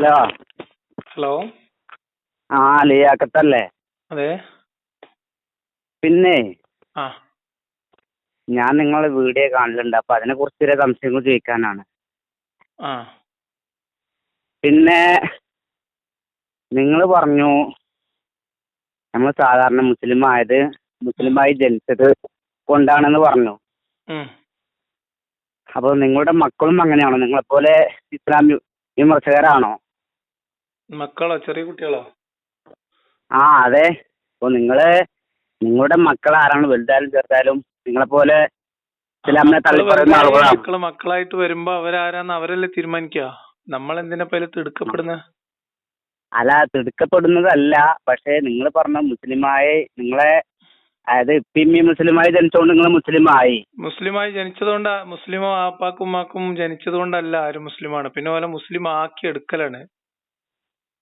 Hello. Hello. ആ ലിയാക്കത്തല്ലേ? അതെ. പിന്നെ ആ. ഞാൻ നിങ്ങളെ വീഡിയോ കാണലുണ്ട്. അപ്പൊ അതിനെ കുറിച്ച് ചില സംശയങ്ങൾ ചോദിക്കാനാണ്. ആ. പിന്നെ നിങ്ങൾ പറഞ്ഞു നമ്മൾ സാധാരണ മുസ്ലിം ആയത് മുസ്ലിം ആയി ജനിച്ചത് കൊണ്ടാണെന്ന് പറഞ്ഞു. അപ്പൊ അപ്പോൾ നിങ്ങളുടെ മക്കളും അങ്ങനെയാണോ. നിങ്ങളെപ്പോലെ ഇസ്ലാം വിമർശകരാണോ? മക്കളോ? ചെറിയ കുട്ടികളോ? ആ അതെ. അപ്പൊ നിങ്ങൾ നിങ്ങളുടെ മക്കൾ ആരാണ്? വലുതായാലും ചെറുതായാലും നിങ്ങളെപ്പോലെ പോലെ മക്കൾ തള്ളി പറയുന്ന ആളുകളാണ്. മക്കൾ മക്കളായിട്ട് വരുമ്പോ അവരാരാന്ന് അവരല്ലേ തീരുമാനിക്കുക നമ്മൾ എന്തിനാ പേര് തിടുക്കപ്പെടുന്ന? അല്ല തിടുക്കപ്പെടുന്നതല്ല. പക്ഷേ നിങ്ങൾ പറഞ്ഞ മുസ്ലിമായി നിങ്ങളെ അതായത് ഇപ്പിമ്മി മുസ്ലിമായി ജനിച്ചോണ്ട് നിങ്ങൾ മുസ്ലിമായി. മുസ്ലിമായി ജനിച്ചതുകൊണ്ട് മുസ്ലിമോ ആപ്പാക്കും ഉമ്മാക്കും ജനിച്ചതുകൊണ്ടല്ല ആരും മുസ്ലിമാണ്. പിന്നെ ഓലെ മുസ്ലിം ആക്കി എടുക്കലാണ് ഓലെ ആ, മതം അങ്ങനെ നമ്മൾ അല്ല,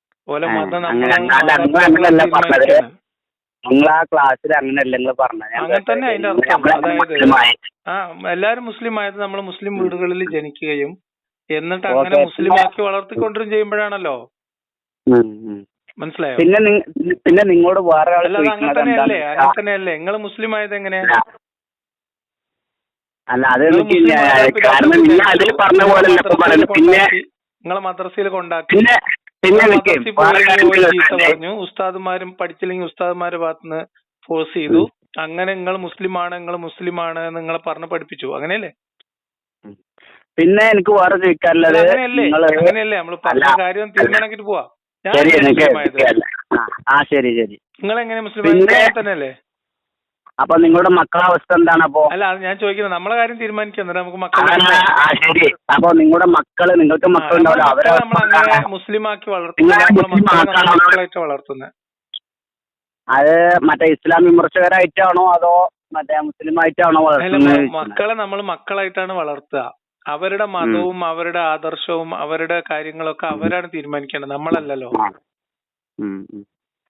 നിങ്ങൾ അങ്ങനെയല്ല പറഞ്ഞത്. നിങ്ങൾ ആ ക്ലാസ്സിൽ അങ്ങനെയല്ല നിങ്ങൾ പറഞ്ഞത്. ഞാൻ അങ്ങനെ തന്നെ അതിന്റെ അർത്ഥം. അതായത് എല്ലാരും മുസ്ലിം ആയത് നമ്മൾ മുസ്ലിം വീടുകളിൽ ജനിക്കുകയും എന്നിട്ട് അങ്ങനെ. മുസ്ലിം ആക്കി വളർത്തിക്കൊണ്ടിരും ചെയ്യുമ്പോഴാണല്ലോ. മനസ്സിലായോ? പിന്നെ പിന്നെ നിങ്ങളോട് വേറെ അല്ലാതെ അങ്ങനെ തന്നെയല്ലേ. അങ്ങനെ തന്നെയല്ലേ. നിങ്ങൾ മുസ്ലിം ആയത് എങ്ങനെ? അല്ല, അത് കാരണം അതിൽ പറഞ്ഞ പോലെ പിന്നെ നിങ്ങളെ മദ്രസയിൽ കൊണ്ടാക്കി. പിന്നെ പറഞ്ഞു. ഉസ്താദുമാരും പഠിച്ചില്ലെങ്കിൽ ഉസ്താദുമാരുടെ ഭാഗത്തുനിന്ന് ഫോഴ്സ് ചെയ്തു. അങ്ങനെ നിങ്ങൾ മുസ്ലിമാണ് നിങ്ങൾ മുസ്ലിമാണ് നിങ്ങളെ പറഞ്ഞ് പഠിപ്പിച്ചു. അങ്ങനെയല്ലേ? പിന്നെ എനിക്ക് വേറെ ചോദിക്കാനുള്ളത് അങ്ങനെയല്ലേ? നമ്മൾ പറഞ്ഞ അല്ല, കാര്യം തീരുമാനിക്കിട്ട് പോവാ. ഞാൻ ആ ശരി ശരി. നിങ്ങൾ എങ്ങനെ മുസ്ലിം തന്നെയല്ലേ? അപ്പൊ നിങ്ങളുടെ മക്കളുടെ അവസ്ഥ എന്താണ് അപ്പോ? അല്ല അത് ഞാൻ ചോദിക്കുന്നത് നമ്മളെ കാര്യം തീരുമാനിക്കുക എന്നിട്ട് നമുക്ക് മക്കളെ ആ ശരി. അപ്പൊ നിങ്ങളുടെ മക്കൾ നിങ്ങൾക്ക് മക്കളുണ്ടാവില്ല. അവരെ നമ്മൾ അങ്ങനെ എന്താണ്? മുസ്ലിം ആക്കി വളർത്തുന്നത്. അത് മറ്റേ ഇസ്ലാം വിമർശകരായിട്ടാണോ അതോ മറ്റേ മുസ്ലിം ആയിട്ടാണോ വളർത്തുന്നത് മക്കളെ നമ്മൾ മക്കളായിട്ടാണ് വളർത്തുക. അവരുടെ മതവും അവരുടെ ആദർശവും അവരുടെ കാര്യങ്ങളൊക്കെ അവരാണ് തീരുമാനിക്കേണ്ടത്. നമ്മളല്ലല്ലോ.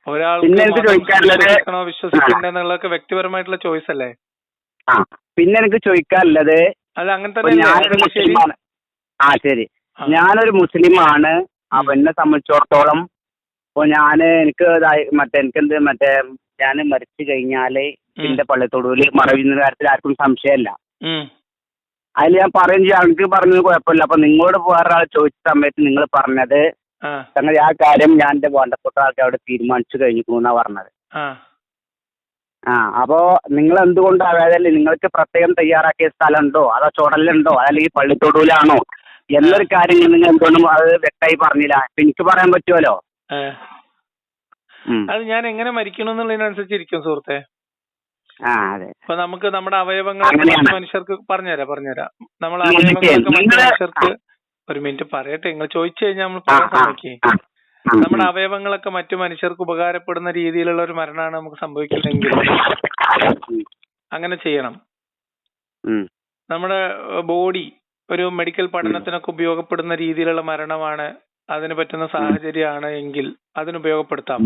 പിന്നെ എനിക്ക് ചോദിക്കാനുള്ളത് വിശ്വസിക്കണോ വിശ്വസിക്കണ്ടെന്നുള്ളതൊക്കെ വ്യക്തിപരമായിട്ടുള്ള ചോയ്സ് അല്ലേ? ആ. പിന്നെ എനിക്ക് ചോദിക്കാനുള്ളത് അത് അങ്ങനെ തന്നെ ഞാനൊരു മുസ്ലിമാണ്. ആ ശരി. ഞാനൊരു മുസ്ലിമാണ്. അപ്പൊ എന്നെ സംബന്ധിച്ചിടത്തോളം അപ്പൊ ഞാൻ എനിക്ക് മറ്റേ എനിക്കെന്ത് മറ്റേ ഞാൻ മരിച്ചു കഴിഞ്ഞാൽ എന്റെ പള്ളിത്തൊടുവിൽ മറവിന്ന കാര്യത്തിൽ ആർക്കും സംശയമല്ല. അതിൽ ഞാൻ പറയും ചെയ്യാം. എനിക്ക് പറഞ്ഞത് കുഴപ്പമില്ല. അപ്പൊ നിങ്ങളോട് വേറെ ആൾ ചോദിച്ച സമയത്ത് നിങ്ങൾ പറഞ്ഞത് സംഗതി ആ കാര്യം ഞാൻ എന്റെ വേണ്ടപ്പെട്ട ആൾക്കാർ അവിടെ തീരുമാനിച്ചു കഴിഞ്ഞിരിക്കുന്നു എന്നാ പറഞ്ഞത്. ആ. അപ്പോ നിങ്ങൾ എന്തുകൊണ്ട് അതായത് നിങ്ങൾക്ക് പ്രത്യേകം തയ്യാറാക്കിയ സ്ഥലമുണ്ടോ? അതോ ചുടലുണ്ടോ? അതല്ലെങ്കിൽ പള്ളിത്തൊടുവിലാണോ? എന്നൊരു കാര്യം നിങ്ങൾ എന്തുകൊണ്ടും അത് വ്യക്തമായി പറഞ്ഞില്ല. അപ്പൊ എനിക്ക് പറയാൻ പറ്റുമല്ലോ അത് ഞാൻ എങ്ങനെ മരിക്കണം എന്നുള്ളതിനനുസരിച്ചിരിക്കും സുഹൃത്തെ. ഇപ്പൊ നമുക്ക് നമ്മുടെ അവയവങ്ങൾ. മനുഷ്യർക്ക് പറഞ്ഞുതരാം പറഞ്ഞുതരാം. നമ്മളെ. അവയവങ്ങളൊക്കെ മനുഷ്യർക്ക് ഒരു മിനിറ്റ് പറയട്ടെ. നിങ്ങൾ ചോദിച്ചു കഴിഞ്ഞാൽ നമ്മൾ പറയാൻ സമ്മതിക്കേ നമ്മുടെ. അവയവങ്ങളൊക്കെ മറ്റു മനുഷ്യർക്ക് ഉപകാരപ്പെടുന്ന രീതിയിലുള്ള ഒരു മരണമാണ് നമുക്ക് സംഭവിക്കുന്നതെങ്കിൽ അങ്ങനെ ചെയ്യണം. നമ്മുടെ ബോഡി ഒരു മെഡിക്കൽ പഠനത്തിനൊക്കെ ഉപയോഗപ്പെടുന്ന രീതിയിലുള്ള മരണമാണ് അതിന് പറ്റുന്ന സാഹചര്യമാണ് എങ്കിൽ അതിന് ഉപയോഗപ്പെടുത്താം.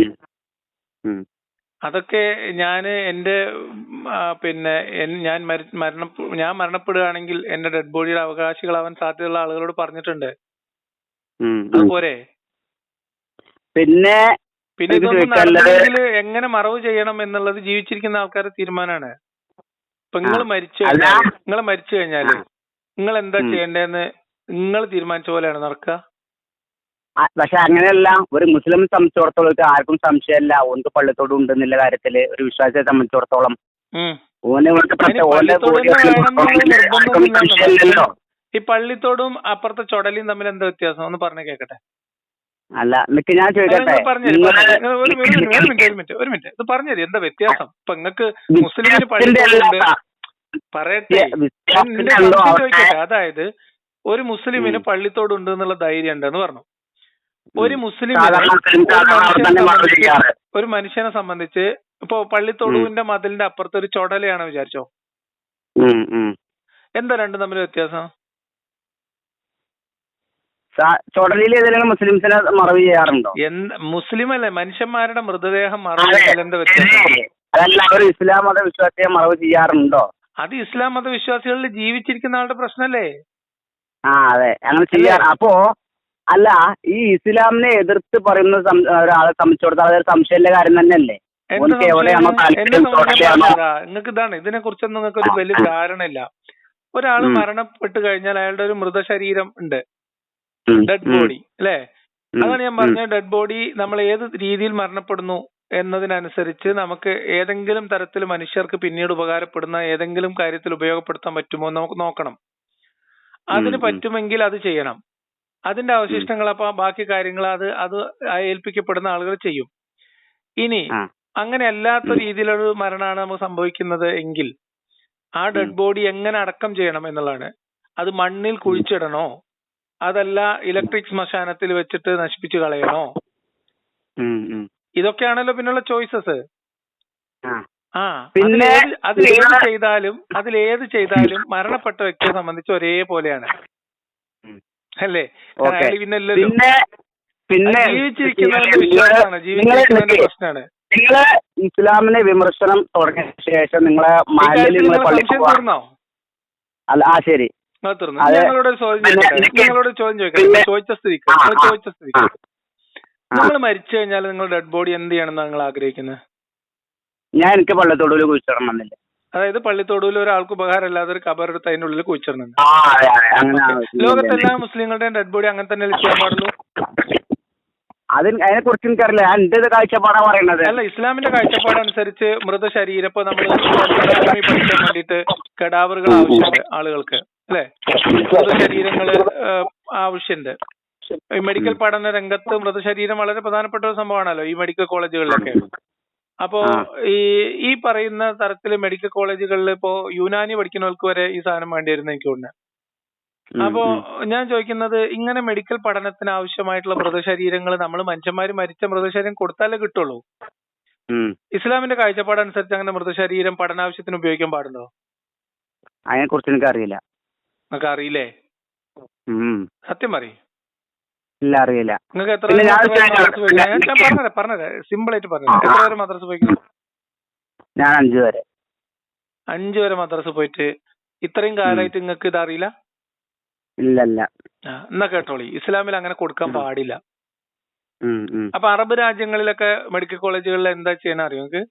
അതൊക്കെ ഞാൻ എന്റെ പിന്നെ ഞാൻ മരി- മരണ ഞാൻ മരണപ്പെടുകയാണെങ്കിൽ എന്റെ ഡെഡ് ബോഡിയുടെ അവകാശികളാവാൻ സാധ്യതയുള്ള ആളുകളോട് പറഞ്ഞിട്ടുണ്ട്. അതുപോരെ പിന്നെ പിന്നെ ഇതൊന്നും എങ്ങനെ മറവ് ചെയ്യണം എന്നുള്ളത് ജീവിച്ചിരിക്കുന്ന ആൾക്കാരുടെ തീരുമാനമാണ് ഇപ്പൊ നിങ്ങൾ മരിച്ചു. നിങ്ങൾ മരിച്ചു കഴിഞ്ഞാൽ നിങ്ങൾ എന്താ. ചെയ്യേണ്ടതെന്ന് നിങ്ങൾ തീരുമാനിച്ച പോലെയാണ് നടക്കുക ആ, പക്ഷെ അങ്ങനെയല്ല. ഒരു മുസ്ലിം സംബന്ധിച്ചിടത്തോളം ആർക്കും സംശയമല്ല. ഓന്ക്ക് പള്ളിത്തോട് ഉണ്ടെന്നുള്ള കാര്യത്തിൽ ഒരു വിശ്വാസിയെ സംബന്ധിച്ചിടത്തോളം. ഓനെ ഓന്റെ എന്നുള്ള ആർക്കും സംശയമില്ലല്ലോ. ഈ പള്ളിത്തോടും അപ്പുറത്തെ ചൊടലിയും തമ്മിൽ എന്താ വ്യത്യാസം? ഒന്ന് പറഞ്ഞു കേക്കട്ടെ. അല്ല നിക്ക് ഞാൻ ചോദിക്കട്ടെ? ഒരു മിനിറ്റ് ഒരു മിനിറ്റ് ഒരു മിനിറ്റ് ഇത് പറഞ്ഞുതരും. എന്താ വ്യത്യാസം? ഇപ്പൊ നിങ്ങക്ക് മുസ്ലിമിന് പള്ളിത്തോടുണ്ട്. പറയട്ടെ. ചോദിക്കട്ടെ. അതായത് ഒരു മുസ്ലിമിന് പള്ളിത്തോടുണ്ട് പള്ളിത്തോട് ഉണ്ട് എന്നുള്ള ധൈര്യം ഉണ്ടെന്ന് പറഞ്ഞു. ഒരു മുസ്ലിം ഒരു മനുഷ്യനെ സംബന്ധിച്ച് ഇപ്പൊ പള്ളിത്തൊടുവിന്റെ മതിലിന്റെ അപ്പുറത്ത് ഒരു ചൊടലയാണ് വിചാരിച്ചോ. എന്താ രണ്ടും തമ്മിൽ വ്യത്യാസം? ചുടലിൽ ഏതെങ്കിലും മുസ്ലിംസിനെ മറവ് ചെയ്യാറുണ്ടോ? എന്ത് മുസ്ലിം അല്ലേ മനുഷ്യന്മാരുടെ മൃതദേഹം മറവ് എന്താ വ്യത്യാസം? അതല്ല അവർ ഇസ്ലാം മത വിശ്വാസിയെ മറവ് ചെയ്യാറുണ്ടോ? അത് ഇസ്ലാം മതവിശ്വാസികളിൽ ജീവിച്ചിരിക്കുന്ന ആളുടെ പ്രശ്നല്ലേ? ആ അതെ. അങ്ങനെ ചെയ്യാറ്. അപ്പോ അല്ല ഈ ഇസ്ലാമിനെ എതിർത്ത് പറയുന്ന ഒരാളെ സംബന്ധിച്ചിടത്തോളം അതൊരു സംശയമുള്ള കാര്യം തന്നെയല്ലേ? നിങ്ങൾക്ക് ഇതാണ് ഇതിനെ കുറിച്ചൊന്നും നിങ്ങൾക്ക് ഒരു വലിയ ഇല്ല ഒരാൾ. മരണപ്പെട്ട് കഴിഞ്ഞാൽ അയാളുടെ ഒരു മൃതശരീരം ഉണ്ട്. ഡെഡ് ബോഡി അല്ലേ? അതാണ് ഞാൻ പറഞ്ഞ ഡെഡ് ബോഡി നമ്മൾ ഏത് രീതിയിൽ മരണപ്പെടുന്നു എന്നതിനനുസരിച്ച് നമുക്ക് ഏതെങ്കിലും തരത്തിൽ മനുഷ്യർക്ക് പിന്നീട് ഉപകാരപ്പെടുന്ന ഏതെങ്കിലും കാര്യത്തിൽ ഉപയോഗപ്പെടുത്താൻ പറ്റുമോ എന്ന് നമുക്ക് നോക്കണം. അതിന്. പറ്റുമെങ്കിൽ അത് ചെയ്യണം. അതിന്റെ അവശിഷ്ടങ്ങൾ അപ്പൊ ബാക്കി കാര്യങ്ങൾ അത് അത് ഏൽപ്പിക്കപ്പെടുന്ന ആളുകൾ ചെയ്യും. ഇനി അങ്ങനെ അല്ലാത്ത രീതിയിലൊരു മരണമാണ് നമുക്ക് സംഭവിക്കുന്നത് എങ്കിൽ ആ ഡെഡ് ബോഡി എങ്ങനെ അടക്കം ചെയ്യണം എന്നുള്ളതാണ്. അത് മണ്ണിൽ കുഴിച്ചിടണോ? അതല്ല ഇലക്ട്രിക് ശ്മശാനത്തിൽ വെച്ചിട്ട് നശിപ്പിച്ചു കളയണോ. ഇതൊക്കെയാണല്ലോ പിന്നുള്ള ചോയ്സസ്. ആ. പിന്നെ അതിലേത് ചെയ്താലും അതിലേത് ചെയ്താലും മരണപ്പെട്ട വ്യക്തിയെ സംബന്ധിച്ച് ഒരേപോലെയാണ്. അല്ലേ? പിന്നെ പിന്നെ പ്രശ്നമാണ്. നിങ്ങൾ ഇസ്ലാമിനെ വിമർശനം തുടങ്ങിയ ശേഷം നിങ്ങളെ മാലിന്യം നിങ്ങളെ പള്ളിക്ക് അല്ല ആ ശരി. ഞങ്ങളോട് ചോദ്യം ഞങ്ങളോട് ചോദ്യം ചോദിച്ച സ്ഥിതിക്ക്. ചോദിച്ച സ്ഥിതിക്ക്. നിങ്ങൾ മരിച്ചു കഴിഞ്ഞാൽ നിങ്ങൾ ഡെഡ് ബോഡി എന്ത് ചെയ്യണം നിങ്ങൾ ആഗ്രഹിക്കുന്നത് ഞാൻ എനിക്ക് പള്ളത്തോടൊരു കുഴിച്ചിടണം എന്നില്ല അതായത് പള്ളിത്തോടുവിൽ ഒരാൾക്ക് ഉപകാരമില്ലാതെ ഒരു കബറെടുത്ത് അതിന്റെ ഉള്ളിൽ കുഴിച്ചിടുന്നുണ്ട്. ലോകത്തെല്ലാ മുസ്ലിങ്ങളുടെയും ഡെഡ് ബോഡി അങ്ങനെ തന്നെ ചെയ്യാൻ പാടുള്ളൂ? അതിന് അതിനെ കുറിച്ച് എനിക്കറിയില്ല എന്റെ കാഴ്ചപ്പാടാ പറയണത് അല്ല ഇസ്ലാമിന്റെ കാഴ്ചപ്പാട് അനുസരിച്ച് മൃതശരീരം ഇപ്പൊ നമ്മൾ പഠിക്കാൻ വേണ്ടിയിട്ട് കടാവറുകൾ ആവശ്യമുണ്ട് ആളുകൾക്ക്. അല്ലെ? മൃതശരീരങ്ങൾ ആവശ്യമുണ്ട് ഈ മെഡിക്കൽ പഠന രംഗത്ത് മൃതശരീരം വളരെ പ്രധാനപ്പെട്ട ഒരു സംഭവമാണല്ലോ ഈ മെഡിക്കൽ കോളേജുകളിലൊക്കെ അപ്പോ ഈ ഈ പറയുന്ന തരത്തിൽ മെഡിക്കൽ കോളേജുകളിൽ ഇപ്പോ യുനാനി പഠിക്കുന്നവർക്ക് വരെ ഈ സാധനം വേണ്ടി വരുന്ന എനിക്ക് ഉണ്ട് അപ്പോ ഞാൻ ചോദിക്കുന്നത് ഇങ്ങനെ മെഡിക്കൽ പഠനത്തിന് ആവശ്യമായിട്ടുള്ള മൃതശരീരങ്ങൾ നമ്മൾ മനുഷ്യന്മാര് മരിച്ച മൃതശരീരം കൊടുത്താലേ കിട്ടുള്ളൂ? ഇസ്ലാമിന്റെ കാഴ്ചപ്പാട് അനുസരിച്ച് അങ്ങനെ മൃതശരീരം പഠനാവശ്യത്തിന് ഉപയോഗിക്കാൻ പാടുണ്ടോ? അതിനെ കുറിച്ച് നിങ്ങൾക്ക് അറിയില്ലേ ഉം. സത്യം പറയും. ഇല്ല അറിയില്ല. പിന്നെ ഞാൻ പറഞ്ഞുതരാം പറഞ്ഞുതരാം. സിമ്പിൾ ആയിട്ട് പറഞ്ഞു എത്ര മദ്രസ ഞാൻ അഞ്ചു വരെ അഞ്ചു വരെ മദ്രസ പോയിട്ട് ഇത്രയും കാലമായിട്ട് നിങ്ങൾക്ക് ഇത് അറിയില്ല ഇല്ല. ഇല്ല എന്നാ കേട്ടോളി. ഇസ്ലാമിൽ അങ്ങനെ കൊടുക്കാൻ പാടില്ല. അപ്പൊ അറബ് രാജ്യങ്ങളിലൊക്കെ മെഡിക്കൽ കോളേജുകളിൽ എന്താ ചെയ്യാൻ അറിയോ നിങ്ങൾക്ക്?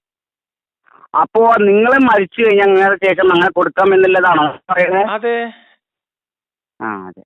അപ്പോ നിങ്ങൾ മരിച്ചു കഴിഞ്ഞാൽ ശേഷം അങ്ങനെ കൊടുക്കാം എന്നുള്ളതാണോ പറയുന്നത് അതെ. ആ അതെ.